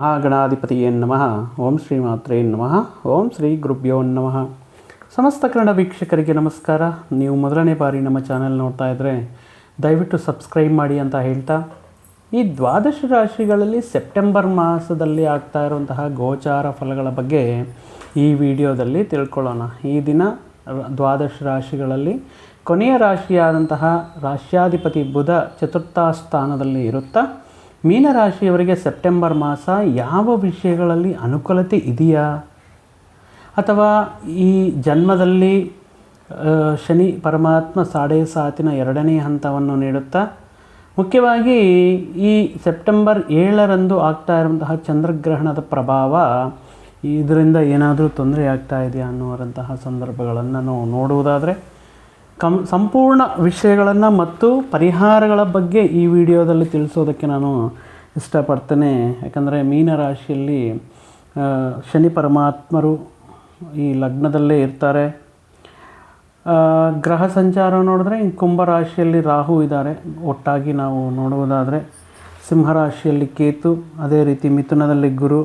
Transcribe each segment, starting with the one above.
ಮಹಾಗಣಾಧಿಪತಿಯೇ ನಮಃ ಓಂ ಶ್ರೀ ಮಾತ್ರೇ ನಮಃ ಓಂ ಶ್ರೀ ಗುರುಭ್ಯೋ ನಮಃ ಸಮಸ್ತ ಕನ್ನಡ ವೀಕ್ಷಕರಿಗೆ ನಮಸ್ಕಾರ। ನೀವು ಮೊದಲನೇ ಬಾರಿ ನಮ್ಮ ಚಾನೆಲ್ ನೋಡ್ತಾ ಇದ್ದರೆ ದಯವಿಟ್ಟು ಸಬ್ಸ್ಕ್ರೈಬ್ ಮಾಡಿ ಅಂತ ಹೇಳ್ತಾ, ಈ ದ್ವಾದಶ ರಾಶಿಗಳಲ್ಲಿ ಸೆಪ್ಟೆಂಬರ್ ಮಾಸದಲ್ಲಿ ಆಗ್ತಾ ಇರುವಂತಹ ಗೋಚಾರ ಫಲಗಳ ಬಗ್ಗೆ ಈ ವಿಡಿಯೋದಲ್ಲಿ ತಿಳ್ಕೊಳ್ಳೋಣ. ಈ ದಿನ ದ್ವಾದಶ ರಾಶಿಗಳಲ್ಲಿ ಕೊನೆಯ ರಾಶಿಯಾದಂತಹ ರಾಶ್ಯಾಧಿಪತಿ ಬುಧ ಚತುರ್ಥ ಸ್ಥಾನದಲ್ಲಿ ಇರುತ್ತಾ ಮೀನರಾಶಿಯವರಿಗೆ ಸೆಪ್ಟೆಂಬರ್ ಮಾಸ ಯಾವ ವಿಷಯಗಳಲ್ಲಿ ಅನುಕೂಲತೆ ಇದೆಯಾ? ಅಥವಾ ಈ ಜನ್ಮದಲ್ಲಿ ಶನಿ ಪರಮಾತ್ಮ ಸಾಡೆ ಸಾತಿನ ಎರಡನೇ ಹಂತವನ್ನು ನೀಡುತ್ತಾ? ಮುಖ್ಯವಾಗಿ ಈ ಸೆಪ್ಟೆಂಬರ್ ಏಳರಂದು ಆಗ್ತಾ ಇರುವಂತಹ ಚಂದ್ರಗ್ರಹಣದ ಪ್ರಭಾವ ಇದರಿಂದ ಏನಾದರೂ ತೊಂದರೆ ಆಗ್ತಾ ಇದೆಯಾ ಅನ್ನುವಂತಹ ಸಂದರ್ಭಗಳನ್ನು ನಾವು ನೋಡುವುದಾದರೆ ಕಂ ಸಂಪೂರ್ಣ ವಿಷಯಗಳನ್ನು ಮತ್ತು ಪರಿಹಾರಗಳ ಬಗ್ಗೆ ಈ ವಿಡಿಯೋದಲ್ಲಿ ತಿಳಿಸೋದಕ್ಕೆ ನಾನು ಇಷ್ಟಪಡ್ತೇನೆ. ಯಾಕಂದರೆ ಮೀನರಾಶಿಯಲ್ಲಿ ಶನಿ ಪರಮಾತ್ಮರು ಈ ಲಗ್ನದಲ್ಲೇ ಇರ್ತಾರೆ. ಗ್ರಹ ಸಂಚಾರ ನೋಡಿದ್ರೆ ಕುಂಭರಾಶಿಯಲ್ಲಿ ರಾಹು ಇದ್ದಾರೆ. ಒಟ್ಟಾಗಿ ನಾವು ನೋಡುವುದಾದರೆ ಸಿಂಹರಾಶಿಯಲ್ಲಿ ಕೇತು, ಅದೇ ರೀತಿ ಮಿಥುನದಲ್ಲಿ ಗುರು.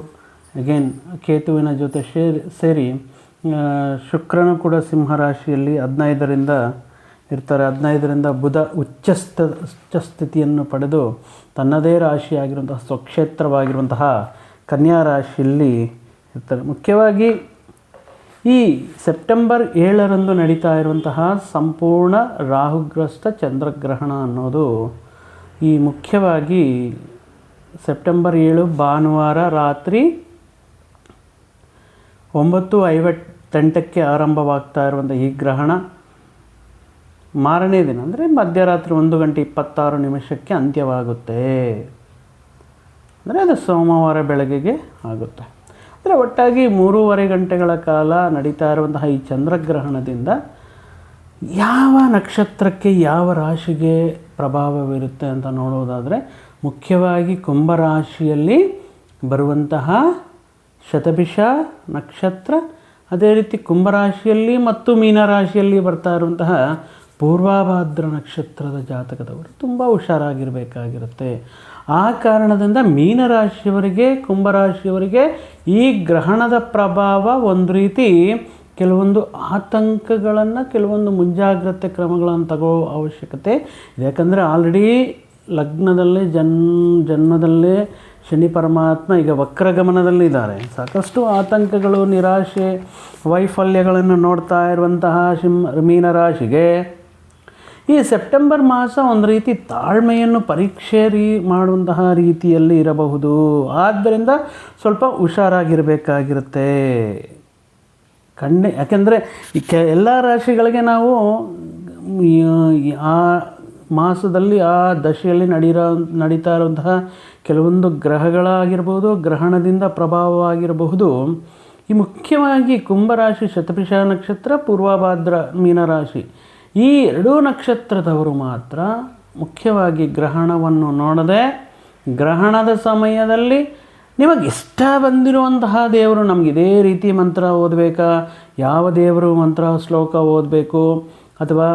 ಅಗೇನ್ ಕೇತುವಿನ ಜೊತೆ ಸೇರಿ ಸೇರಿ ಶುಕ್ರನು ಕೂಡ ಸಿಂಹರಾಶಿಯಲ್ಲಿ ಹದಿನೈದರಿಂದ ಇರ್ತಾರೆ. ಹದಿನೈದರಿಂದ ಬುಧ ಉಚ್ಚಸ್ಥ ಉಚ್ಚ ಸ್ಥಿತಿಯನ್ನು ಪಡೆದು ತನ್ನದೇ ರಾಶಿಯಾಗಿರುವಂತಹ ಸ್ವಕ್ಷೇತ್ರವಾಗಿರುವಂತಹ ಕನ್ಯಾ ರಾಶಿಯಲ್ಲಿ ಇರ್ತಾರೆ. ಮುಖ್ಯವಾಗಿ ಈ ಸೆಪ್ಟೆಂಬರ್ ಏಳರಂದು ನಡೀತಾ ಇರುವಂತಹ ಸಂಪೂರ್ಣ ರಾಹುಗ್ರಸ್ತ ಚಂದ್ರಗ್ರಹಣ ಅನ್ನೋದು ಈ ಮುಖ್ಯವಾಗಿ ಸೆಪ್ಟೆಂಬರ್ ಏಳು ಭಾನುವಾರ ರಾತ್ರಿ ಒಂಬತ್ತು ಐವತ್ತೆಂಟಕ್ಕೆ ಆರಂಭವಾಗ್ತಾ ಇರುವಂಥ ಈ ಗ್ರಹಣ ಮಾರನೇ ದಿನ, ಅಂದರೆ ಮಧ್ಯರಾತ್ರಿ ಒಂದು ಗಂಟೆ ಇಪ್ಪತ್ತಾರು ನಿಮಿಷಕ್ಕೆ ಅಂತ್ಯವಾಗುತ್ತೆ. ಅಂದರೆ ಅದು ಸೋಮವಾರ ಬೆಳಗ್ಗೆಗೆ ಆಗುತ್ತೆ. ಅಂದರೆ ಒಟ್ಟಾಗಿ ಮೂರುವರೆ ಗಂಟೆಗಳ ಕಾಲ ನಡೀತಾ ಇರುವಂತಹ ಈ ಚಂದ್ರಗ್ರಹಣದಿಂದ ಯಾವ ನಕ್ಷತ್ರಕ್ಕೆ ಯಾವ ರಾಶಿಗೆ ಪ್ರಭಾವವಿರುತ್ತೆ ಅಂತ ನೋಡೋದಾದರೆ ಮುಖ್ಯವಾಗಿ ಕುಂಭರಾಶಿಯಲ್ಲಿ ಬರುವಂತಹ ಶತಭಿಷ, ನಕ್ಷತ್ರ, ಅದೇ ರೀತಿ ಕುಂಭರಾಶಿಯಲ್ಲಿ ಮತ್ತು ಮೀನರಾಶಿಯಲ್ಲಿ ಬರ್ತಾ ಇರುವಂತಹ ಪೂರ್ವಾಭಾದ್ರ ನಕ್ಷತ್ರದ ಜಾತಕದವರು ತುಂಬ ಹುಷಾರಾಗಿರಬೇಕಾಗಿರುತ್ತೆ. ಆ ಕಾರಣದಿಂದ ಮೀನರಾಶಿಯವರಿಗೆ, ಕುಂಭರಾಶಿಯವರಿಗೆ ಈ ಗ್ರಹಣದ ಪ್ರಭಾವ ಒಂದು ರೀತಿ ಕೆಲವೊಂದು ಆತಂಕಗಳನ್ನು, ಕೆಲವೊಂದು ಮುಂಜಾಗ್ರತೆ ಕ್ರಮಗಳನ್ನು ತಗೋ ಅವಶ್ಯಕತೆ. ಯಾಕಂದರೆ ಆಲ್ರೆಡಿ ಲಗ್ನದಲ್ಲೇ ಜನ್, ಜನ್ಮದಲ್ಲೇ ಶನಿ ಪರಮಾತ್ಮ ಈಗ ವಕ್ರಗಮನದಲ್ಲಿದ್ದಾರೆ ಸಾಕಷ್ಟು ಆತಂಕಗಳು, ನಿರಾಶೆ, ವೈಫಲ್ಯಗಳನ್ನು ನೋಡ್ತಾ ಇರುವಂತಹ ಸಿಂ ಮೀನರಾಶಿಗೆ ಈ ಸೆಪ್ಟೆಂಬರ್ ಮಾಸ ಒಂದು ರೀತಿ ತಾಳ್ಮೆಯನ್ನು ಪರೀಕ್ಷೆ ರೀ, ಮಾಡುವಂತಹ ರೀತಿಯಲ್ಲಿ ಇರಬಹುದು. ಆದ್ದರಿಂದ ಸ್ವಲ್ಪ ಹುಷಾರಾಗಿರಬೇಕಾಗಿರುತ್ತೆ. ಕಣ್ಣೆ, ಯಾಕೆಂದರೆ ಈ ಕೆ, ಎಲ್ಲ ರಾಶಿಗಳಿಗೆ ನಾವು ಆ ಮಾಸದಲ್ಲಿ ಆ ದಶೆಯಲ್ಲಿ ನಡೀರೋ, ನಡೀತಾ ಇರುವಂತಹ ಕೆಲವೊಂದು ಗ್ರಹಗಳಾಗಿರ್ಬೋದು, ಗ್ರಹಣದಿಂದ ಪ್ರಭಾವವಾಗಿರಬಹುದು. ಈ ಮುಖ್ಯವಾಗಿ ಕುಂಭರಾಶಿ, ಶತಪಿಷ ನಕ್ಷತ್ರ, ಪೂರ್ವಭಾದ್ರ, ಮೀನರಾಶಿ. ಈ ಎರಡೂ ನಕ್ಷತ್ರದವರು ಮಾತ್ರ ಮುಖ್ಯವಾಗಿ ಗ್ರಹಣವನ್ನು ನೋಡದೆ, ಗ್ರಹಣದ ಸಮಯದಲ್ಲಿ ನಿಮಗೆ ಇಷ್ಟ ಬಂದಿರುವಂತಹ ದೇವರು ನಮ್ಗೆ ಇದೇ ರೀತಿ ಮಂತ್ರ ಓದಬೇಕಾ? ಯಾವ ದೇವರು ಮಂತ್ರ ಶ್ಲೋಕ ಓದಬೇಕು? ಅಥವಾ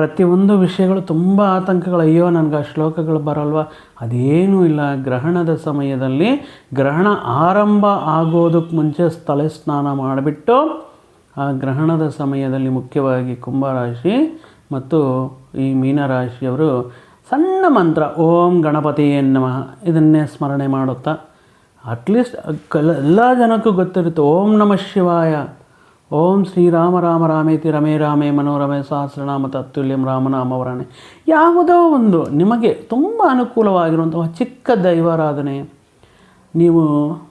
ಪ್ರತಿಯೊಂದು ವಿಷಯಗಳು ತುಂಬ ಆತಂಕಗಳು. ಅಯ್ಯೋ, ನನಗೆ ಆ ಶ್ಲೋಕಗಳು ಬರಲ್ವಾ? ಅದೇನೂ ಇಲ್ಲ. ಗ್ರಹಣದ ಸಮಯದಲ್ಲಿ ಗ್ರಹಣ ಆರಂಭ ಆಗೋದಕ್ಕೆ ಮುಂಚೆ ಸ್ಥಳ ಸ್ನಾನ ಮಾಡಿಬಿಟ್ಟು ಆ ಗ್ರಹಣದ ಸಮಯದಲ್ಲಿ ಮುಖ್ಯವಾಗಿ ಕುಂಭರಾಶಿ ಮತ್ತು ಈ ಮೀನರಾಶಿಯವರು ಸಣ್ಣ ಮಂತ್ರ, ಓಂ ಗಣಪತಿ ನಮಃ, ಇದನ್ನೇ ಸ್ಮರಣೆ ಮಾಡುತ್ತಾ, ಅಟ್ಲೀಸ್ಟ್ ಕಲ ಎಲ್ಲ ಜನಕ್ಕೂ ಗೊತ್ತಿರುತ್ತೆ, ಓಂ ನಮಃ ಶಿವಾಯ ಓಂ ಶ್ರೀರಾಮ ರಾಮ ರಾಮೇತಿ ರಮೇ ರಾಮೇ ಮನೋರಮೆ ಸಹಸ್ರನಾಮ ತತ್ತುಲ್ಯಂ ರಾಮನಾಮವರಣೆ ಯಾವುದೋ ಒಂದು ನಿಮಗೆ ತುಂಬ ಅನುಕೂಲವಾಗಿರುವಂತಹ ಚಿಕ್ಕ ದೈವಾರಾಧನೆ ನೀವು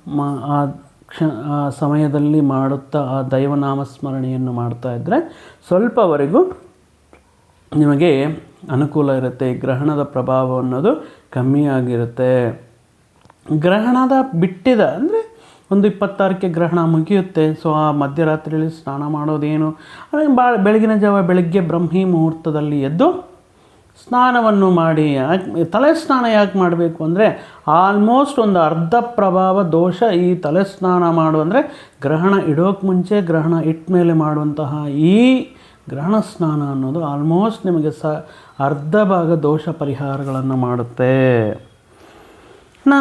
ಮಾ ಆ ಕ್ಷ ಆ ಸಮಯದಲ್ಲಿ ಮಾಡುತ್ತಾ ಆ ದೈವನಾಮ ಸ್ಮರಣೆಯನ್ನು ಮಾಡ್ತಾ ಇದ್ದರೆ ಸ್ವಲ್ಪವರೆಗೂ ನಿಮಗೆ ಅನುಕೂಲ ಇರುತ್ತೆ. ಗ್ರಹಣದ ಪ್ರಭಾವ ಅನ್ನೋದು ಕಮ್ಮಿಯಾಗಿರುತ್ತೆ. ಗ್ರಹಣದ ಬಿಟ್ಟಿದ ಅಂದರೆ ಒಂದು ಇಪ್ಪತ್ತಾರಕ್ಕೆ ಗ್ರಹಣ ಮುಗಿಯುತ್ತೆ. ಸೊ ಆ ಮಧ್ಯರಾತ್ರಿಯಲ್ಲಿ ಸ್ನಾನ ಮಾಡೋದೇನು? ಅಂದರೆ ಭಾಳ ಬೆಳಗಿನ ಜಾವ ಬೆಳಗ್ಗೆ ಬ್ರಹ್ಮಿ ಮುಹೂರ್ತದಲ್ಲಿ ಎದ್ದು ಸ್ನಾನವನ್ನು ಮಾಡಿ, ಯಾಕೆ, ತಲೆ ಸ್ನಾನ ಯಾಕೆ ಮಾಡಬೇಕು ಅಂದರೆ ಆಲ್ಮೋಸ್ಟ್ ಒಂದು ಅರ್ಧ ಪ್ರಭಾವ ದೋಷ ಈ ತಲೆ ಸ್ನಾನ ಮಾಡು ಅಂದರೆ, ಗ್ರಹಣ ಇಡೋಕ್ಕೆ ಮುಂಚೆ ಗ್ರಹಣ ಇಟ್ಟ ಮೇಲೆ ಮಾಡುವಂತಹ ಈ ಗ್ರಹಣ ಸ್ನಾನ ಅನ್ನೋದು ಆಲ್ಮೋಸ್ಟ್ ನಿಮಗೆ ಸ, ಅರ್ಧ ಭಾಗ ದೋಷ ಪರಿಹಾರಗಳನ್ನು ಮಾಡುತ್ತೆ. ನಾ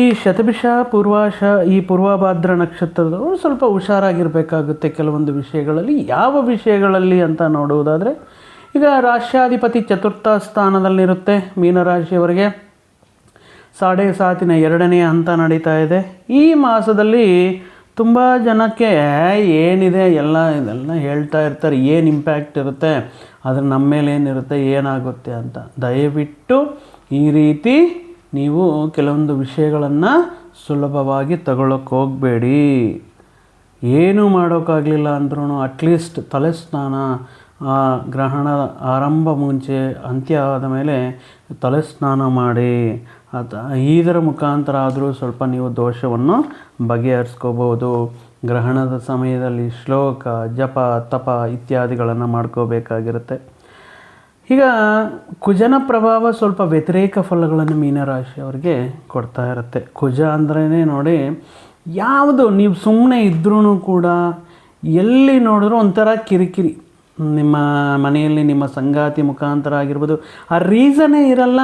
ಈ ಶತಭಿಷ, ಪೂರ್ವಾಶ, ಈ ಪೂರ್ವಭಾದ್ರ ನಕ್ಷತ್ರದವರು ಸ್ವಲ್ಪ ಹುಷಾರಾಗಿರಬೇಕಾಗುತ್ತೆ ಕೆಲವೊಂದು ವಿಷಯಗಳಲ್ಲಿ. ಯಾವ ವಿಷಯಗಳಲ್ಲಿ ಅಂತ ನೋಡುವುದಾದರೆ, ಈಗ ರಾಷ್ಟ್ರಾಧಿಪತಿ ಚತುರ್ಥ ಸ್ಥಾನದಲ್ಲಿರುತ್ತೆ ಮೀನರಾಶಿಯವರಿಗೆ. ಸಾಡೆ ಸಾತಿನ ಎರಡನೇ ಹಂತ ನಡೀತಾ ಇದೆ. ಈ ಮಾಸದಲ್ಲಿ ತುಂಬ ಜನಕ್ಕೆ ಏನಿದೆ, ಎಲ್ಲ ಇದೆಲ್ಲ ಹೇಳ್ತಾ ಇರ್ತಾರೆ, ಏನು ಇಂಪ್ಯಾಕ್ಟ್ ಇರುತ್ತೆ, ಅದ್ರ ನಮ್ಮ ಮೇಲೆ ಏನಿರುತ್ತೆ, ಏನಾಗುತ್ತೆ ಅಂತ. ದಯವಿಟ್ಟು ಈ ರೀತಿ ನೀವು ಕೆಲವೊಂದು ವಿಷಯಗಳನ್ನು ಸುಲಭವಾಗಿ ತಗೊಳ್ಳೋಕೆ ಹೋಗಬೇಡಿ. ಏನೂ ಮಾಡೋಕ್ಕಾಗಲಿಲ್ಲ ಅಂದ್ರೂ ಅಟ್ಲೀಸ್ಟ್ ತಲೆ ಸ್ನಾನ ಗ್ರಹಣ ಆರಂಭ ಮುಂಚೆ ಅಂತ್ಯ ಆದ ಮೇಲೆ ತಲೆ ಸ್ನಾನ ಮಾಡಿ. ಅಥ ಇದರ ಮುಖಾಂತರ ಆದರೂ ಸ್ವಲ್ಪ ನೀವು ದೋಷವನ್ನು ಬಗೆಹರಿಸ್ಕೋಬೋದು ಗ್ರಹಣದ ಸಮಯದಲ್ಲಿ ಶ್ಲೋಕ, ಜಪ, ತಪ ಇತ್ಯಾದಿಗಳನ್ನು ಮಾಡ್ಕೋಬೇಕಾಗಿರುತ್ತೆ. ಈಗ ಕುಜನ ಪ್ರಭಾವ ಸ್ವಲ್ಪ ವ್ಯತಿರೇಕ ಫಲಗಳನ್ನು ಮೀನರಾಶಿಯವರಿಗೆ ಕೊಡ್ತಾ ಇರುತ್ತೆ. ಕುಜ ಅಂದ್ರೇ ನೋಡಿ, ಯಾವುದು ನೀವು ಸುಮ್ಮನೆ ಇದ್ರೂ ಕೂಡ ಎಲ್ಲಿ ನೋಡಿದ್ರೂ ಒಂಥರ ಕಿರಿಕಿರಿ. ನಿಮ್ಮ ಮನೆಯಲ್ಲಿ ನಿಮ್ಮ ಸಂಗಾತಿ ಮುಖಾಂತರ ಆಗಿರ್ಬೋದು, ಆ ರೀಸನೇ ಇರಲ್ಲ,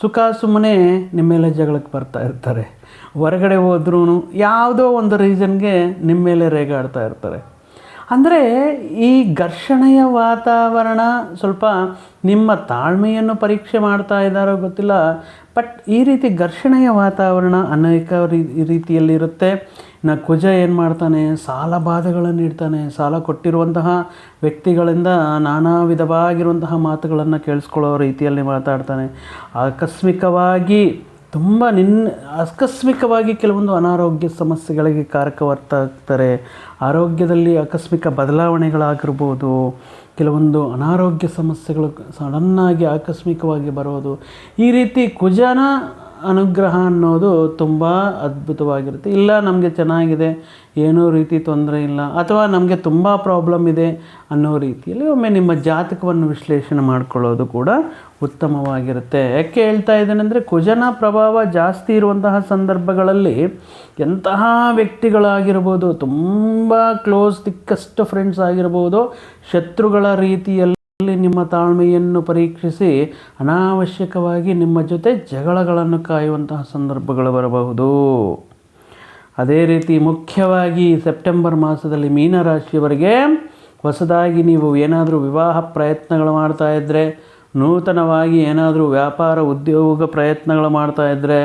ಸುಖ ಸುಮ್ಮನೆ ನಿಮ್ಮ ಮೇಲೆ ಜಗಳಕ್ಕೆ ಬರ್ತಾ ಇರ್ತಾರೆ. ಹೊರಗಡೆ ಹೋದ್ರೂ ಯಾವುದೋ ಒಂದು ರೀಸನ್ಗೆ ನಿಮ್ಮ ಮೇಲೆ ರೇಗಾಡ್ತಾ ಇರ್ತಾರೆ. ಅಂದರೆ ಈ ಘರ್ಷಣೆಯ ವಾತಾವರಣ ಸ್ವಲ್ಪ ನಿಮ್ಮ ತಾಳ್ಮೆಯನ್ನು ಪರೀಕ್ಷೆ ಮಾಡ್ತಾ ಇದ್ದಾರೋ ಗೊತ್ತಿಲ್ಲ, ಬಟ್ ಈ ರೀತಿ ಘರ್ಷಣೆಯ ವಾತಾವರಣ ಅನೇಕ ರೀತಿಯಲ್ಲಿರುತ್ತೆ. ನಾ ಕುಜ ಏನು ಮಾಡ್ತಾನೆ, ಸಾಲ ಬಾಧೆಗಳನ್ನು ಇಡ್ತಾನೆ ಸಾಲ ಕೊಟ್ಟಿರುವಂತಹ ವ್ಯಕ್ತಿಗಳಿಂದ ನಾನಾ ವಿಧವಾಗಿರುವಂತಹ ಮಾತುಗಳನ್ನು ಕೇಳಿಸ್ಕೊಳ್ಳೋ ರೀತಿಯಲ್ಲಿ ಮಾತಾಡ್ತಾನೆ. ಆಕಸ್ಮಿಕವಾಗಿ ತುಂಬ ನಿನ್ನ ಆಕಸ್ಮಿಕವಾಗಿ ಕೆಲವೊಂದು ಅನಾರೋಗ್ಯ ಸಮಸ್ಯೆಗಳಿಗೆ ಕಾರಕವರ್ತಾಗ್ತಾರೆ ಆರೋಗ್ಯದಲ್ಲಿ ಆಕಸ್ಮಿಕ ಬದಲಾವಣೆಗಳಾಗಿರ್ಬೋದು, ಕೆಲವೊಂದು ಅನಾರೋಗ್ಯ ಸಮಸ್ಯೆಗಳು ಸಡನ್ನಾಗಿ ಆಕಸ್ಮಿಕವಾಗಿ ಬರೋದು. ಈ ರೀತಿ ಕುಜನ ಅನುಗ್ರಹ ಅನ್ನೋದು ತುಂಬ ಅದ್ಭುತವಾಗಿರುತ್ತೆ. ಇಲ್ಲ, ನಮಗೆ ಚೆನ್ನಾಗಿದೆ, ಏನೋ ರೀತಿ ತೊಂದರೆ ಇಲ್ಲ, ಅಥವಾ ನಮಗೆ ತುಂಬ ಪ್ರಾಬ್ಲಮ್ ಇದೆ ಅನ್ನೋ ರೀತಿಯಲ್ಲಿ ಒಮ್ಮೆ ನಿಮ್ಮ ಜಾತಕವನ್ನು ವಿಶ್ಲೇಷಣೆ ಮಾಡ್ಕೊಳ್ಳೋದು ಕೂಡ ಉತ್ತಮವಾಗಿರುತ್ತೆ. ಯಾಕೆ ಹೇಳ್ತಾ ಇದ್ದೇನೆ ಅಂದರೆ, ಕುಜನ ಪ್ರಭಾವ ಜಾಸ್ತಿ ಇರುವಂತಹ ಸಂದರ್ಭಗಳಲ್ಲಿ ಎಂತಹ ವ್ಯಕ್ತಿಗಳಾಗಿರ್ಬೋದು, ತುಂಬ ಕ್ಲೋಸ್ ತಿಕ್ಕಷ್ಟು ಫ್ರೆಂಡ್ಸ್ ಆಗಿರ್ಬೋದು, ಶತ್ರುಗಳ ರೀತಿಯಲ್ಲಿ ನಿಮ್ಮ ತಾಳ್ಮೆಯನ್ನು ಪರೀಕ್ಷಿಸಿ ಅನಾವಶ್ಯಕವಾಗಿ ನಿಮ್ಮ ಜೊತೆ ಜಗಳಗಳನ್ನು ಕಾಯುವಂತಹ ಸಂದರ್ಭಗಳು ಬರಬಹುದು. ಅದೇ ರೀತಿ ಮುಖ್ಯವಾಗಿ ಸೆಪ್ಟೆಂಬರ್ ಮಾಸದಲ್ಲಿ ಮೀನರಾಶಿಯವರಿಗೆ ಹೊಸದಾಗಿ ನೀವು ಏನಾದರೂ ವಿವಾಹ ಪ್ರಯತ್ನಗಳು ಮಾಡ್ತಾ ಇದ್ದರೆ ನೂತನವಾಗಿ ಏನಾದರೂ ವ್ಯಾಪಾರ ಉದ್ಯೋಗ ಪ್ರಯತ್ನಗಳು ಮಾಡ್ತಾ ಇದ್ದರೆ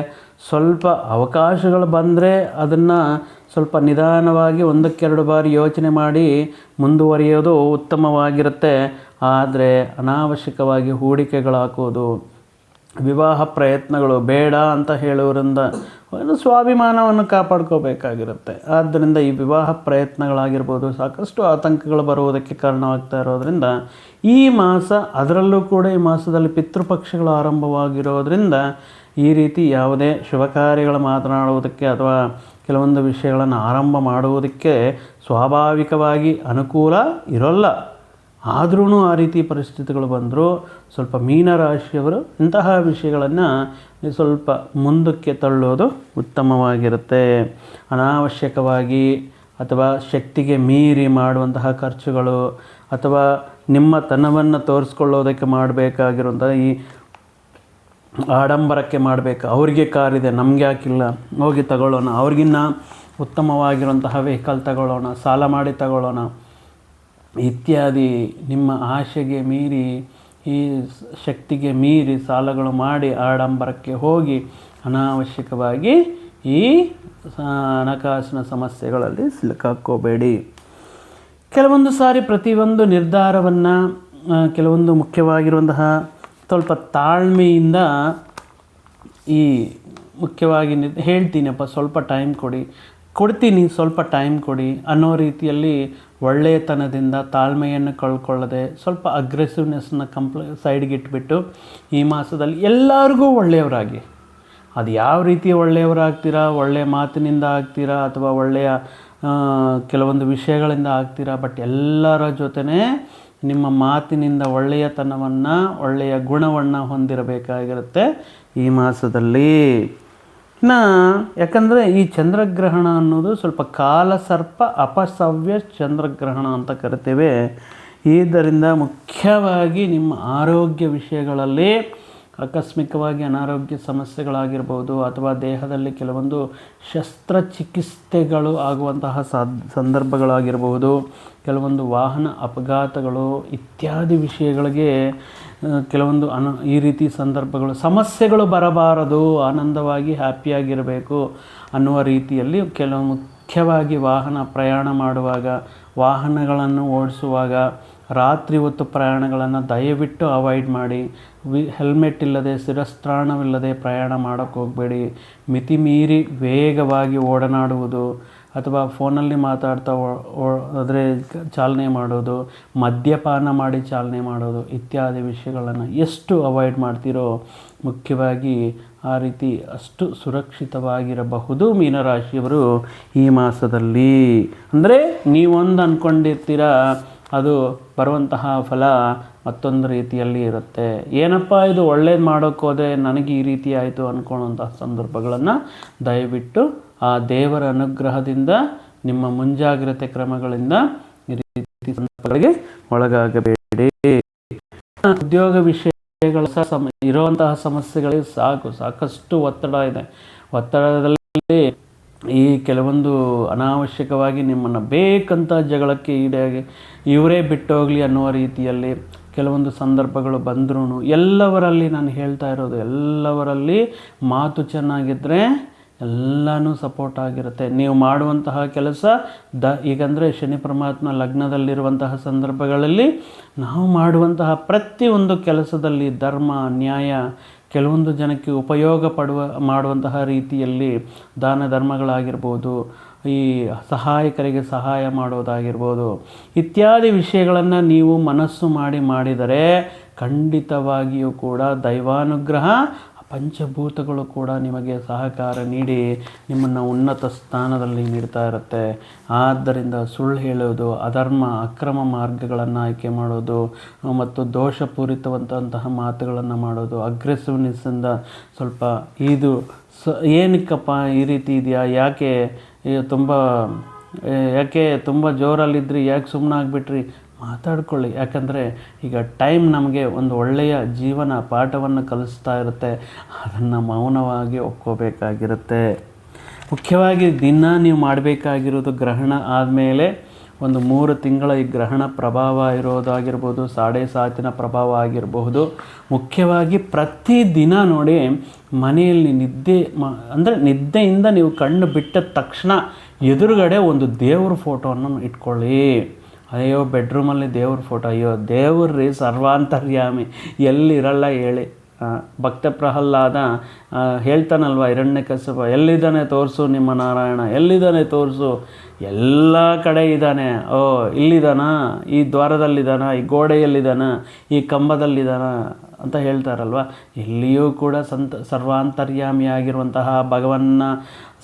ಸ್ವಲ್ಪ ಅವಕಾಶಗಳು ಬಂದರೆ ಅದನ್ನು ಸ್ವಲ್ಪ ನಿಧಾನವಾಗಿ ಒಂದಕ್ಕೆರಡು ಬಾರಿ ಯೋಚನೆ ಮಾಡಿ ಮುಂದುವರಿಯೋದು ಉತ್ತಮವಾಗಿರುತ್ತೆ. ಆದರೆ ಅನಾವಶ್ಯಕವಾಗಿ ಹೂಡಿಕೆಗಳು ಹಾಕೋದು ವಿವಾಹ ಪ್ರಯತ್ನಗಳು ಬೇಡ ಅಂತ ಹೇಳೋರಿಂದ ಒಂದು ಸ್ವಾಭಿಮಾನವನ್ನು ಕಾಪಾಡ್ಕೋಬೇಕಾಗಿರುತ್ತೆ. ಆದ್ದರಿಂದ ಈ ವಿವಾಹ ಪ್ರಯತ್ನಗಳಾಗಿರ್ಬೋದು, ಸಾಕಷ್ಟು ಆತಂಕಗಳು ಬರುವುದಕ್ಕೆ ಕಾರಣವಾಗ್ತಾ ಇರೋದರಿಂದ ಈ ಮಾಸ ಅದರಲ್ಲೂ ಕೂಡ ಈ ಮಾಸದಲ್ಲಿ ಪಿತೃಪಕ್ಷಗಳು ಆರಂಭವಾಗಿರೋದ್ರಿಂದ ಈ ರೀತಿ ಯಾವುದೇ ಶುಭ ಕಾರ್ಯಗಳು ಮಾತನಾಡುವುದಕ್ಕೆ ಅಥವಾ ಕೆಲವೊಂದು ವಿಷಯಗಳನ್ನು ಆರಂಭ ಮಾಡುವುದಕ್ಕೆ ಸ್ವಾಭಾವಿಕವಾಗಿ ಅನುಕೂಲ ಇರೋಲ್ಲ. ಆದ್ರೂ ಆ ರೀತಿ ಪರಿಸ್ಥಿತಿಗಳು ಬಂದರೂ ಸ್ವಲ್ಪ ಮೀನರಾಶಿಯವರು ಇಂತಹ ವಿಷಯಗಳನ್ನು ಸ್ವಲ್ಪ ಮುಂದಕ್ಕೆ ತಳ್ಳೋದು ಉತ್ತಮವಾಗಿರುತ್ತೆ. ಅನಾವಶ್ಯಕವಾಗಿ ಅಥವಾ ಶಕ್ತಿಗೆ ಮೀರಿ ಮಾಡುವಂತಹ ಖರ್ಚುಗಳು ಅಥವಾ ನಿಮ್ಮ ತನವನ್ನು ತೋರಿಸ್ಕೊಳ್ಳೋದಕ್ಕೆ ಮಾಡಬೇಕಾಗಿರುವಂಥ ಈ ಆಡಂಬರಕ್ಕೆ ಮಾಡಬೇಕು. ಅವ್ರಿಗೆ ಕಾರಿದೆ ನಮಗೆ ಯಾಕಿಲ್ಲ, ಹೋಗಿ ತಗೊಳ್ಳೋಣ. ಅವ್ರಿಗಿನ್ನ ಉತ್ತಮವಾಗಿರುವಂತಹ ವೆಹಿಕಲ್ ತಗೊಳ್ಳೋಣ, ಸಾಲ ಮಾಡಿ ತಗೊಳ್ಳೋಣ. ಇತ್ಯಾದಿ ನಿಮ್ಮ ಆಶೆಗೆ ಮೀರಿ, ಈ ಶಕ್ತಿಗೆ ಮೀರಿ ಸಾಲಗಳು ಮಾಡಿ ಆಡಂಬರಕ್ಕೆ ಹೋಗಿ ಅನಾವಶ್ಯಕವಾಗಿ ಈ ಹಣಕಾಸಿನ ಸಮಸ್ಯೆಗಳಲ್ಲಿ ಸಿಲುಕಾಕೋಬೇಡಿ. ಕೆಲವೊಂದು ಸಾರಿ ಪ್ರತಿಯೊಂದು ನಿರ್ಧಾರವನ್ನು ಕೆಲವೊಂದು ಮುಖ್ಯವಾಗಿರುವಂತಹ ಸ್ವಲ್ಪ ತಾಳ್ಮೆಯಿಂದ ಈ ಮುಖ್ಯವಾಗಿ ನಿ ಹೇಳ್ತೀನಪ್ಪ, ಸ್ವಲ್ಪ ಟೈಮ್ ಕೊಡಿ. ಕೊಡ್ತೀನಿ, ಸ್ವಲ್ಪ ಟೈಮ್ ಕೊಡಿ ಅನ್ನೋ ರೀತಿಯಲ್ಲಿ ಒಳ್ಳೆಯತನದಿಂದ ತಾಳ್ಮೆಯನ್ನು ಕಳ್ಕೊಳ್ಳದೆ ಸ್ವಲ್ಪ ಅಗ್ರೆಸಿವ್ನೆಸ್ನ ಕಂಪ್ಲ ಸೈಡ್ಗಿಟ್ಬಿಟ್ಟು ಈ ಮಾಸದಲ್ಲಿ ಎಲ್ಲರಿಗೂ ಒಳ್ಳೆಯವರಾಗಿ. ಅದು ಯಾವ ರೀತಿ ಒಳ್ಳೆಯವರಾಗ್ತೀರಾ ಒಳ್ಳೆಯ ಮಾತಿನಿಂದ ಆಗ್ತೀರಾ ಅಥವಾ ಒಳ್ಳೆಯ ಕೆಲವೊಂದು ವಿಷಯಗಳಿಂದ ಆಗ್ತೀರಾ ಬಟ್ ಎಲ್ಲರ ಜೊತೆನೇ ನಿಮ್ಮ ಮಾತಿನಿಂದ ಒಳ್ಳೆಯತನವನ್ನು, ಒಳ್ಳೆಯ ಗುಣವನ್ನು ಹೊಂದಿರಬೇಕಾಗಿರುತ್ತೆ ಈ ಮಾಸದಲ್ಲಿ. ಇನ್ನು ಯಾಕಂದರೆ ಈ ಚಂದ್ರಗ್ರಹಣ ಅನ್ನೋದು ಸ್ವಲ್ಪ ಕಾಲಸರ್ಪ ಅಪಸವ್ಯ ಚಂದ್ರಗ್ರಹಣ ಅಂತ ಕರಿತೇವೆ. ಇದರಿಂದ ಮುಖ್ಯವಾಗಿ ನಿಮ್ಮ ಆರೋಗ್ಯ ವಿಷಯಗಳಲ್ಲಿ ಆಕಸ್ಮಿಕವಾಗಿ ಅನಾರೋಗ್ಯ ಸಮಸ್ಯೆಗಳಾಗಿರ್ಬೋದು ಅಥವಾ ದೇಹದಲ್ಲಿ ಕೆಲವೊಂದು ಶಸ್ತ್ರಚಿಕಿತ್ಸೆಗಳು ಆಗುವಂತಹ ಸಾದ್ ಸಂದರ್ಭಗಳಾಗಿರಬಹುದು ಕೆಲವೊಂದು ವಾಹನ ಅಪಘಾತಗಳು ಇತ್ಯಾದಿ ವಿಷಯಗಳಿಗೆ ಕೆಲವೊಂದು ಅನ, ಈ ರೀತಿ ಸಂದರ್ಭಗಳು, ಸಮಸ್ಯೆಗಳು ಬರಬಾರದು, ಆನಂದವಾಗಿ, ಹ್ಯಾಪಿಯಾಗಿರಬೇಕು ಅನ್ನುವ ರೀತಿಯಲ್ಲಿ ಕೆಲವು ಮುಖ್ಯವಾಗಿ ವಾಹನ ಪ್ರಯಾಣ ಮಾಡುವಾಗ, ವಾಹನಗಳನ್ನು ಓಡಿಸುವಾಗ, ರಾತ್ರಿ ಹೊತ್ತು ಪ್ರಯಾಣಗಳನ್ನು ದಯವಿಟ್ಟು ಅವಾಯ್ಡ್ ಮಾಡಿ. ವಿ, ಹೆಲ್ಮೆಟ್ ಇಲ್ಲದೆ, ಶಿರಸ್ತ್ರಾಣವಿಲ್ಲದೆ ಪ್ರಯಾಣ ಮಾಡೋಕ್ಕೆ ಹೋಗಬೇಡಿ. ಮಿತಿ ಮೀರಿ ವೇಗವಾಗಿ ಓಡನಾಡುವುದು ಅಥವಾ ಫೋನಲ್ಲಿ ಮಾತಾಡ್ತಾ ಆದರೆ ಚಾಲನೆ ಮಾಡೋದು, ಮದ್ಯಪಾನ ಮಾಡಿ ಚಾಲನೆ ಮಾಡೋದು ಇತ್ಯಾದಿ ವಿಷಯಗಳನ್ನು ಎಷ್ಟು ಅವಾಯ್ಡ್ ಮಾಡ್ತೀರೋ, ಮುಖ್ಯವಾಗಿ ಆ ರೀತಿ ಅಷ್ಟು ಸುರಕ್ಷಿತವಾಗಿರಬಹುದು ಮೀನರಾಶಿಯವರು ಈ ಮಾಸದಲ್ಲಿ. ಅಂದರೆ ನೀವೊಂದು ಅಂದ್ಕೊಂಡಿರ್ತೀರ ಅದು ಬರುವಂತಹ ಫಲ ಮತ್ತೊಂದು ರೀತಿಯಲ್ಲಿ ಇರುತ್ತೆ. ಏನಪ್ಪ ಇದು ಒಳ್ಳೇದು ಮಾಡೋಕ್ಕೋದೆ ನನಗೆ ಈ ರೀತಿ ಆಯಿತು ಅಂದ್ಕೊಳ್ಳೋಂತಹ ಸಂದರ್ಭಗಳನ್ನು ದಯವಿಟ್ಟು ಆ ದೇವರ ಅನುಗ್ರಹದಿಂದ, ನಿಮ್ಮ ಮುಂಜಾಗ್ರತೆ ಕ್ರಮಗಳಿಂದ ಈ ರೀತಿ ಸಂದರ್ಭಗಳಿಗೆ ಒಳಗಾಗಬೇಡಿ. ಉದ್ಯೋಗ ವಿಷಯಗಳ ಸಹ ಸಮ ಇರುವಂತಹ ಸಮಸ್ಯೆಗಳಿಗೆ ಸಾಕು, ಸಾಕಷ್ಟು ಒತ್ತಡ ಇದೆ. ಒತ್ತಡದಲ್ಲಿ ಈ ಕೆಲವೊಂದು ಅನಾವಶ್ಯಕವಾಗಿ ನಿಮ್ಮನ್ನು ಬೇಕಂತ ಜಗಳಕ್ಕೆ ಈಡಾಗಿ, ಇವರೇ ಬಿಟ್ಟೋಗಲಿ ಅನ್ನುವ ರೀತಿಯಲ್ಲಿ ಕೆಲವೊಂದು ಸಂದರ್ಭಗಳು ಬಂದ್ರೂ ಎಲ್ಲವರಲ್ಲಿ ನಾನು ಹೇಳ್ತಾ ಇರೋದು, ಎಲ್ಲವರಲ್ಲಿ ಮಾತು ಚೆನ್ನಾಗಿದ್ದರೆ ಎಲ್ಲನೂ ಸಪೋರ್ಟ್ ಆಗಿರುತ್ತೆ. ನೀವು ಮಾಡುವಂತಹ ಕೆಲಸ ದ, ಈಗಂದರೆ ಶನಿ ಪರಮಾತ್ಮ ಲಗ್ನದಲ್ಲಿರುವಂತಹ ಸಂದರ್ಭಗಳಲ್ಲಿ ನಾವು ಮಾಡುವಂತಹ ಪ್ರತಿಯೊಂದು ಕೆಲಸದಲ್ಲಿ ಧರ್ಮ, ನ್ಯಾಯ, ಕೆಲವೊಂದು ಜನಕ್ಕೆ ಉಪಯೋಗ ಪಡುವ, ಮಾಡುವಂತಹ ರೀತಿಯಲ್ಲಿ ದಾನ ಧರ್ಮಗಳಾಗಿರ್ಬೋದು, ಈ ಸಹಾಯಕರಿಗೆ ಸಹಾಯ ಮಾಡೋದಾಗಿರ್ಬೋದು, ಇತ್ಯಾದಿ ವಿಷಯಗಳನ್ನು ನೀವು ಮನಸ್ಸು ಮಾಡಿ ಮಾಡಿದರೆ ಖಂಡಿತವಾಗಿಯೂ ಕೂಡ ದೈವಾನುಗ್ರಹ ಪಂಚಭೂತಗಳು ಕೂಡ ನಿಮಗೆ ಸಹಕಾರ ನೀಡಿ ನಿಮ್ಮನ್ನು ಉನ್ನತ ಸ್ಥಾನದಲ್ಲಿ ನೀಡ್ತಾ ಇರುತ್ತೆ. ಆದ್ದರಿಂದ ಸುಳ್ಳು ಹೇಳೋದು, ಅಧರ್ಮ, ಅಕ್ರಮ ಮಾರ್ಗಗಳನ್ನು ಆಯ್ಕೆ ಮಾಡೋದು, ಮತ್ತು ದೋಷಪೂರಿತವಂತಹ ಮಾತುಗಳನ್ನು ಮಾಡೋದು ಅಗ್ರೆಸಿವ್ನೆಸ್ಸಿಂದ ಸ್ವಲ್ಪ ಇದು ಸ, ಏನಕ್ಕಪ್ಪ ಈ ರೀತಿ ಇದೆಯಾ? ಯಾಕೆ ತುಂಬ ಯಾಕೆ ತುಂಬ ಜೋರಲ್ಲಿದ್ರಿ? ಯಾಕೆ ಸುಮ್ಮನೆ ಆಗಿಬಿಟ್ರಿ ಮಾತಾಡ್ಕೊಳ್ಳಿ. ಯಾಕಂದರೆ ಈಗ ಟೈಮ್ ನಮಗೆ ಒಂದು ಒಳ್ಳೆಯ ಜೀವನ ಪಾಠವನ್ನು ಕಲಿಸ್ತಾ ಇರುತ್ತೆ. ಅದನ್ನು ಮೌನವಾಗಿ ಒಪ್ಕೋಬೇಕಾಗಿರುತ್ತೆ. ಮುಖ್ಯವಾಗಿ ದಿನ ನೀವು ಮಾಡಬೇಕಾಗಿರೋದು ಗ್ರಹಣ ಆದಮೇಲೆ ಒಂದು ಮೂರು ತಿಂಗಳ ಈ ಗ್ರಹಣ ಪ್ರಭಾವ ಇರೋದಾಗಿರ್ಬೋದು, ಸಾಡೆ ಸಾತಿನ ಪ್ರಭಾವ ಆಗಿರಬಹುದು. ಮುಖ್ಯವಾಗಿ ಪ್ರತಿದಿನ ನೋಡಿ ಮನೆಯಲ್ಲಿ ನಿದ್ದೆ ಮ, ಅಂದರೆ ನಿದ್ದೆಯಿಂದ ನೀವು ಕಣ್ಣು ಬಿಟ್ಟ ತಕ್ಷಣ ಎದುರುಗಡೆ ಒಂದು ದೇವ್ರ ಫೋಟೋವನ್ನು ಇಟ್ಕೊಳ್ಳಿ. ಅಯ್ಯೋ ಬೆಡ್ರೂಮಲ್ಲಿ ದೇವ್ರ ಫೋಟೋ ಅಯ್ಯೋ ದೇವ್ರಿ ಸರ್ವಾಂತರ್ಯಾಮಿ. ಎಲ್ಲಿರಲ್ಲ ಹೇಳಿ. ಭಕ್ತ ಪ್ರಹ್ಲಾದ ಹೇಳ್ತಾನಲ್ವ ಹಿರಣ್ಯಕಶ್ಯಪ ಎಲ್ಲಿದ್ದಾನೆ ತೋರಿಸು ನಿಮ್ಮ ನಾರಾಯಣ, ಎಲ್ಲಿದ್ದಾನೆ ತೋರಿಸು? ಎಲ್ಲ ಕಡೆ ಇದ್ದಾನೆ. ಓ, ಇಲ್ಲಿದ್ದಾನ? ಈ ದ್ವಾರದಲ್ಲಿದ್ದಾನ? ಈ ಗೋಡೆಯಲ್ಲಿದ್ದಾನ? ಈ ಕಂಬದಲ್ಲಿದ್ದಾನ? ಅಂತ ಹೇಳ್ತಾರಲ್ವ? ಇಲ್ಲಿಯೂ ಕೂಡ ಸಂತ, ಸರ್ವಾಂತರ್ಯಾಮಿಯಾಗಿರುವಂತಹ ಭಗವನ್ನ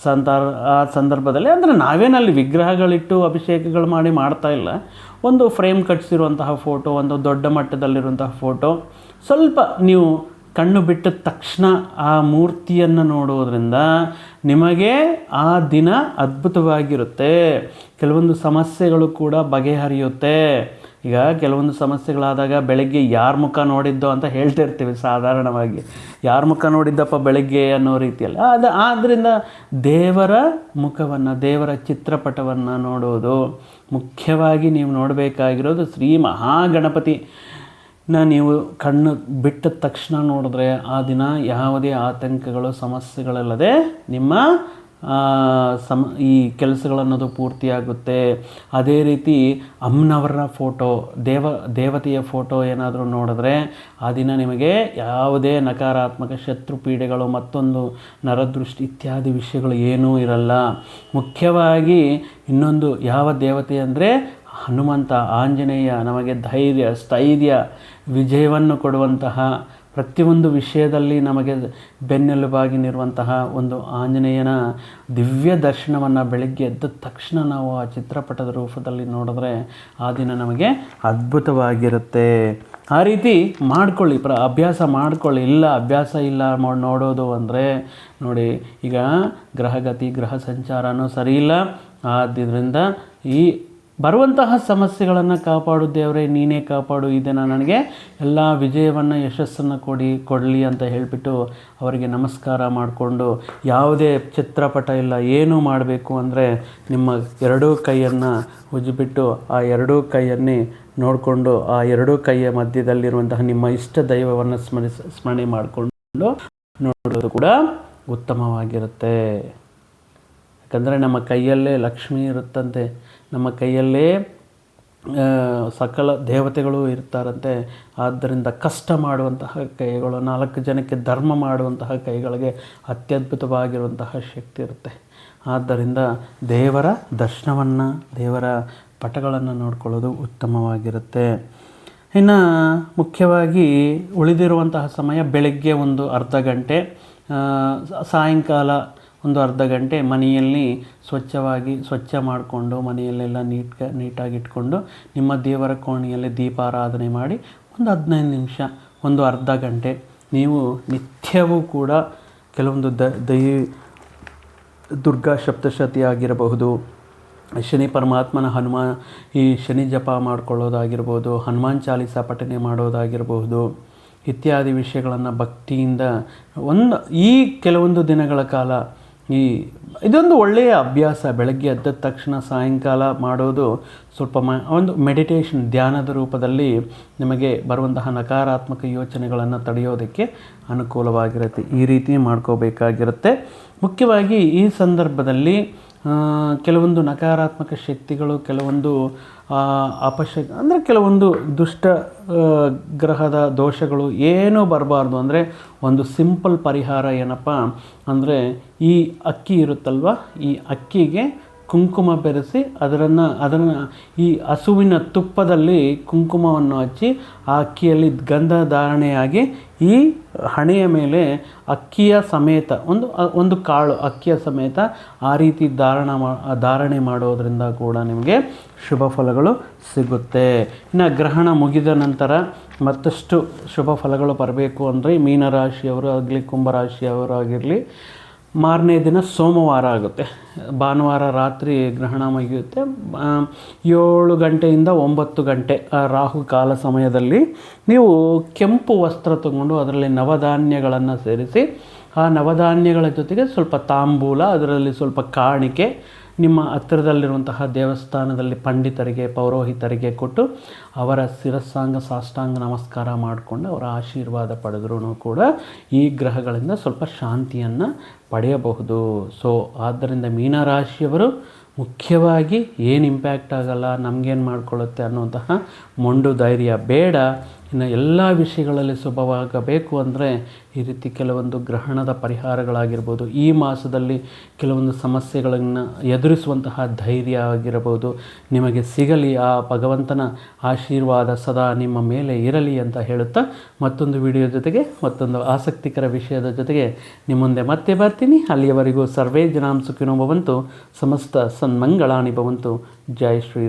ಸಂತರ್, ಆ ಸಂದರ್ಭದಲ್ಲಿ ಅಂದರೆ ನಾವೇನಲ್ಲಿ ವಿಗ್ರಹಗಳಿಟ್ಟು ಅಭಿಷೇಕಗಳು ಮಾಡಿ ಮಾಡ್ತಾ ಇಲ್ಲ. ಒಂದು ಫ್ರೇಮ್ ಕಟ್ಸಿರುವಂತಹ ಫೋಟೋ, ಒಂದು ದೊಡ್ಡ ಮಟ್ಟದಲ್ಲಿರುವಂತಹ ಫೋಟೋ. ಸ್ವಲ್ಪ ನೀವು ಕಣ್ಣು ಬಿಟ್ಟ ತಕ್ಷಣ ಆ ಮೂರ್ತಿಯನ್ನು ನೋಡೋದ್ರಿಂದ ನಿಮಗೆ ಆ ದಿನ ಅದ್ಭುತವಾಗಿರುತ್ತೆ. ಕೆಲವೊಂದು ಸಮಸ್ಯೆಗಳು ಕೂಡ ಬಗೆಹರಿಯುತ್ತೆ. ಈಗ ಕೆಲವೊಂದು ಸಮಸ್ಯೆಗಳಾದಾಗ ಬೆಳಗ್ಗೆ ಯಾರ ಮುಖ ನೋಡಿದ್ದೋ ಅಂತ ಹೇಳ್ತಿರ್ತೀವಿ ಸಾಧಾರಣವಾಗಿ. ಯಾರ ಮುಖ ನೋಡಿದ್ದಪ್ಪ ಬೆಳಗ್ಗೆ ಅನ್ನೋ ರೀತಿಯಲ್ಲಿ. ಅದು ಆದ್ದರಿಂದ ದೇವರ ಮುಖವನ್ನು, ದೇವರ ಚಿತ್ರಪಟವನ್ನು ನೋಡೋದು ಮುಖ್ಯವಾಗಿ ನೀವು ನೋಡಬೇಕಾಗಿರೋದು ಶ್ರೀ ಮಹಾಗಣಪತಿ. ನ ನೀವು ಕಣ್ಣು ಬಿಟ್ಟ ತಕ್ಷಣ ನೋಡಿದ್ರೆ ಆ ದಿನ ಯಾವುದೇ ಆತಂಕಗಳು, ಸಮಸ್ಯೆಗಳಲ್ಲದೆ ನಿಮ್ಮ ಸಮ ಈ ಕೆಲಸಗಳನ್ನೋದು ಪೂರ್ತಿಯಾಗುತ್ತೆ. ಅದೇ ರೀತಿ ಅಮ್ಮನವರ ಫೋಟೋ, ದೇವ, ದೇವತೆಯ ಫೋಟೋ ಏನಾದರೂ ನೋಡಿದ್ರೆ ಆ ದಿನ ನಿಮಗೆ ಯಾವುದೇ ನಕಾರಾತ್ಮಕ ಶತ್ರು ಪೀಡೆಗಳು, ಮತ್ತೊಂದು ನರದೃಷ್ಟಿ ಇತ್ಯಾದಿ ವಿಷಯಗಳು ಏನೂ ಇರಲ್ಲ. ಮುಖ್ಯವಾಗಿ ಇನ್ನೊಂದು ಯಾವ ದೇವತೆ ಅಂದರೆ ಹನುಮಂತ, ಆಂಜನೇಯ, ನಮಗೆ ಧೈರ್ಯ, ಸ್ಥೈರ್ಯ, ವಿಜಯವನ್ನು ಕೊಡುವಂತಹ ಪ್ರತಿಯೊಂದು ವಿಷಯದಲ್ಲಿ ನಮಗೆ ಬೆನ್ನೆಲುಬಾಗಿ ನಿರುವಂತಹ ಒಂದು ಆಂಜನೇಯನ ದಿವ್ಯ ದರ್ಶನವನ್ನು ಬೆಳಗ್ಗೆ ಎದ್ದ ತಕ್ಷಣ ನಾವು ಆ ಚಿತ್ರಪಟದ ರೂಪದಲ್ಲಿ ನೋಡಿದ್ರೆ ಆ ದಿನ ನಮಗೆ ಅದ್ಭುತವಾಗಿರುತ್ತೆ. ಆ ರೀತಿ ಮಾಡ್ಕೊಳ್ಳಿ, ಪ್ರ, ಅಭ್ಯಾಸ ಮಾಡ್ಕೊಳ್ಳಿ. ಇಲ್ಲ, ಅಭ್ಯಾಸ ಇಲ್ಲ ನೋಡೋದು ಅಂದರೆ ನೋಡಿ, ಈಗ ಗ್ರಹಗತಿ, ಗ್ರಹ ಸಂಚಾರನೂ ಸರಿ ಇಲ್ಲ. ಆದ್ದರಿಂದ ಈ ಬರುವಂತಹ ಸಮಸ್ಯೆಗಳನ್ನು ಕಾಪಾಡು ದೇವರೇ, ನೀನೇ ಕಾಪಾಡು ಇದನ್ನು ನನಗೆ ಎಲ್ಲ ವಿಜಯವನ್ನು, ಯಶಸ್ಸನ್ನು ಕೊಡಿ, ಕೊಡಲಿ ಅಂತ ಹೇಳಿಬಿಟ್ಟು ಅವರಿಗೆ ನಮಸ್ಕಾರ ಮಾಡಿಕೊಂಡು ಯಾವುದೇ ಚಿತ್ರಪಟ ಇಲ್ಲ, ಏನು ಮಾಡಬೇಕು ಅಂದರೆ ನಿಮ್ಮ ಎರಡೂ ಕೈಯನ್ನು ಉಜ್ಜಿಬಿಟ್ಟು ಆ ಎರಡೂ ಕೈಯನ್ನೇ ನೋಡಿಕೊಂಡು ಆ ಎರಡೂ ಕೈಯ ಮಧ್ಯದಲ್ಲಿರುವಂತಹ ನಿಮ್ಮ ಇಷ್ಟ ದೈವವನ್ನು ಸ್ಮರಿಸ ಸ್ಮರಣೆ ಮಾಡಿಕೊಂಡು ನೋಡೋದು ಕೂಡ ಉತ್ತಮವಾಗಿರುತ್ತೆ. ಯಾಕಂದರೆ ನಮ್ಮ ಕೈಯಲ್ಲೇ ಲಕ್ಷ್ಮಿ ಇರುತ್ತಂತೆ. ನಮ್ಮ ಕೈಯಲ್ಲೇ ಸಕಲ ದೇವತೆಗಳು ಇರ್ತಾರಂತೆ. ಆದ್ದರಿಂದ ಕಷ್ಟ ಮಾಡುವಂತಹ ಕೈಗಳು, ನಾಲ್ಕು ಜನಕ್ಕೆ ಧರ್ಮ ಮಾಡುವಂತಹ ಕೈಗಳಿಗೆ ಅತ್ಯದ್ಭುತವಾಗಿರುವಂತಹ ಶಕ್ತಿ ಇರುತ್ತೆ. ಆದ್ದರಿಂದ ದೇವರ ದರ್ಶನವನ್ನು, ದೇವರ ಪಟಗಳನ್ನು ನೋಡ್ಕೊಳ್ಳೋದು ಉತ್ತಮವಾಗಿರುತ್ತೆ. ಇನ್ನು ಮುಖ್ಯವಾಗಿ ಉಳಿದಿರುವಂತಹ ಸಮಯ ಬೆಳಗ್ಗೆ ಒಂದು ಅರ್ಧ ಗಂಟೆ ಸಾಯಂಕಾಲ ಒಂದು ಅರ್ಧ ಗಂಟೆ ಮನೆಯಲ್ಲಿ ಸ್ವಚ್ಛವಾಗಿ, ಸ್ವಚ್ಛ ಮಾಡಿಕೊಂಡು, ಮನೆಯಲ್ಲೆಲ್ಲ ನೀಟ್ ನೀಟಾಗಿಟ್ಕೊಂಡು ನಿಮ್ಮ ದೇವರ ಕೋಣೆಯಲ್ಲಿ ದೀಪಾರಾಧನೆ ಮಾಡಿ ಒಂದು ಹದಿನೈದು ನಿಮಿಷ, ಒಂದು ಅರ್ಧ ಗಂಟೆ ನೀವು ನಿತ್ಯವೂ ಕೂಡ ಕೆಲವೊಂದು ದ, ದೈ, ದುರ್ಗಾ ಸಪ್ತಶತಿ ಆಗಿರಬಹುದು, ಶನಿ ಪರಮಾತ್ಮನ ಹನುಮ, ಈ ಶನಿ ಜಪ ಮಾಡ್ಕೊಳ್ಳೋದಾಗಿರ್ಬೋದು, ಹನುಮಾನ್ ಚಾಲಿಸ ಪಠನೆ ಮಾಡೋದಾಗಿರಬಹುದು ಇತ್ಯಾದಿ ವಿಷಯಗಳನ್ನು ಭಕ್ತಿಯಿಂದ ಒಂದು, ಈ ಕೆಲವೊಂದು ದಿನಗಳ ಕಾಲ ಈ ಇದೊಂದು ಒಳ್ಳೆಯ ಅಭ್ಯಾಸ. ಬೆಳಗ್ಗೆ ಎದ್ದ ತಕ್ಷಣ ಸಾಯಂಕಾಲ ಮಾಡೋದು ಸ್ವಲ್ಪ ಮ, ಒಂದು ಮೆಡಿಟೇಷನ್ ಧ್ಯಾನದ ರೂಪದಲ್ಲಿ ನಿಮಗೆ ಬರುವಂತಹ ನಕಾರಾತ್ಮಕ ಯೋಚನೆಗಳನ್ನು ತಡೆಯೋದಕ್ಕೆ ಅನುಕೂಲವಾಗಿರುತ್ತೆ. ಈ ರೀತಿ ಮಾಡ್ಕೋಬೇಕಾಗಿರುತ್ತೆ. ಮುಖ್ಯವಾಗಿ ಈ ಸಂದರ್ಭದಲ್ಲಿ ಕೆಲವೊಂದು ನಕಾರಾತ್ಮಕ ಶಕ್ತಿಗಳು, ಕೆಲವೊಂದು ಅಪಶಕ್ ಅಂದರೆ ಕೆಲವೊಂದು ದುಷ್ಟ ಗ್ರಹದ ದೋಷಗಳು ಏನೂ ಬರಬಾರ್ದು. ಅಂದರೆ ಒಂದು ಸಿಂಪಲ್ ಪರಿಹಾರ ಏನಪ್ಪ, ಅಂದರೆ ಈ ಅಕ್ಕಿ ಇರುತ್ತಲ್ವ, ಈ ಅಕ್ಕಿಗೆ ಕುಂಕುಮ ಬೆರೆಸಿ ಅದರನ್ನು ಅದನ್ನು ಈ ಹಸುವಿನ ತುಪ್ಪದಲ್ಲಿ ಕುಂಕುಮವನ್ನು ಹಚ್ಚಿ ಆ ಅಕ್ಕಿಯಲ್ಲಿ ಗಂಧ ಧಾರಣೆಯಾಗಿ ಈ ಹಣೆಯ ಮೇಲೆ ಅಕ್ಕಿಯ ಸಮೇತ, ಒಂದು ಒಂದು ಕಾಳು ಅಕ್ಕಿಯ ಸಮೇತ ಆ ರೀತಿ ಧಾರಣ ಮಾ, ಧಾರಣೆ ಮಾಡೋದರಿಂದ ಕೂಡ ನಿಮಗೆ ಶುಭ ಫಲಗಳು ಸಿಗುತ್ತೆ. ಇನ್ನು ಗ್ರಹಣ ಮುಗಿದ ನಂತರ ಮತ್ತಷ್ಟು ಶುಭ ಫಲಗಳು ಬರಬೇಕು ಅಂದರೆ ಮೀನರಾಶಿಯವರು ಆಗಲಿ, ಕುಂಭರಾಶಿಯವರು ಆಗಿರಲಿ ಮಾರನೇ ದಿನ ಸೋಮವಾರ ಆಗುತ್ತೆ. ಭಾನುವಾರ ರಾತ್ರಿ ಗ್ರಹಣ ಮುಗಿಯುತ್ತೆ. ಏಳು ಗಂಟೆಯಿಂದ ಒಂಬತ್ತು ಗಂಟೆ ಆ ರಾಹು ಕಾಲ ಸಮಯದಲ್ಲಿ ನೀವು ಕೆಂಪು ವಸ್ತ್ರ ತಗೊಂಡು ಅದರಲ್ಲಿ ನವಧಾನ್ಯಗಳನ್ನು ಸೇರಿಸಿ, ಆ ನವಧಾನ್ಯಗಳ ಜೊತೆಗೆ ಸ್ವಲ್ಪ ತಾಂಬೂಲ, ಅದರಲ್ಲಿ ಸ್ವಲ್ಪ ಕಾಣಿಕೆ, ನಿಮ್ಮ ಹತ್ತಿರದಲ್ಲಿರುವಂತಹ ದೇವಸ್ಥಾನದಲ್ಲಿ ಪಂಡಿತರಿಗೆ, ಪೌರೋಹಿತರಿಗೆ ಕೊಟ್ಟು ಅವರ ಶಿರಸ್ಸಾಂಗ, ಸಾಷ್ಟಾಂಗ ನಮಸ್ಕಾರ ಮಾಡಿಕೊಂಡು ಅವರ ಆಶೀರ್ವಾದ ಪಡೆದ್ರೂ ಕೂಡ ಈ ಗ್ರಹಗಳಿಂದ ಸ್ವಲ್ಪ ಶಾಂತಿಯನ್ನು ಪಡೆಯಬಹುದು. ಸೊ ಆದ್ದರಿಂದ ಮೀನರಾಶಿಯವರು ಮುಖ್ಯವಾಗಿ ಏನು ಇಂಪ್ಯಾಕ್ಟ್ ಆಗಲ್ಲ, ನಮಗೇನು ಮಾಡ್ಕೊಳ್ಳುತ್ತೆ ಅನ್ನುವಂತಹ ಮೊಂಡು ಧೈರ್ಯ ಬೇಡ. ಇನ್ನು ಎಲ್ಲ ವಿಷಯಗಳಲ್ಲಿ ಶುಭವಾಗಬೇಕು ಅಂದರೆ ಈ ರೀತಿ ಕೆಲವೊಂದು ಗ್ರಹಣದ ಪರಿಹಾರಗಳಾಗಿರ್ಬೋದು, ಈ ಮಾಸದಲ್ಲಿ ಕೆಲವೊಂದು ಸಮಸ್ಯೆಗಳನ್ನು ಎದುರಿಸುವಂತಹ ಧೈರ್ಯ ಆಗಿರಬಹುದು ನಿಮಗೆ ಸಿಗಲಿ, ಆ ಭಗವಂತನ ಆಶೀರ್ವಾದ ಸದಾ ನಿಮ್ಮ ಮೇಲೆ ಇರಲಿ ಅಂತ ಹೇಳುತ್ತಾ ಮತ್ತೊಂದು ವಿಡಿಯೋ ಜೊತೆಗೆ, ಮತ್ತೊಂದು ಆಸಕ್ತಿಕರ ವಿಷಯದ ಜೊತೆಗೆ ನಿಮ್ಮ ಮುಂದೆ ಮತ್ತೆ ಬರ್ತೀನಿ ಅಲ್ಲಿಯವರೆಗೂ ಸರ್ವೇ ಜನಾಂ ಸುಖಿನೋ ಭವಂತು ಸಮಸ್ತ ಸನ್ಮಂಗಳಾಣಿ ಭವಂತು ಜೈ ಶ್ರೀ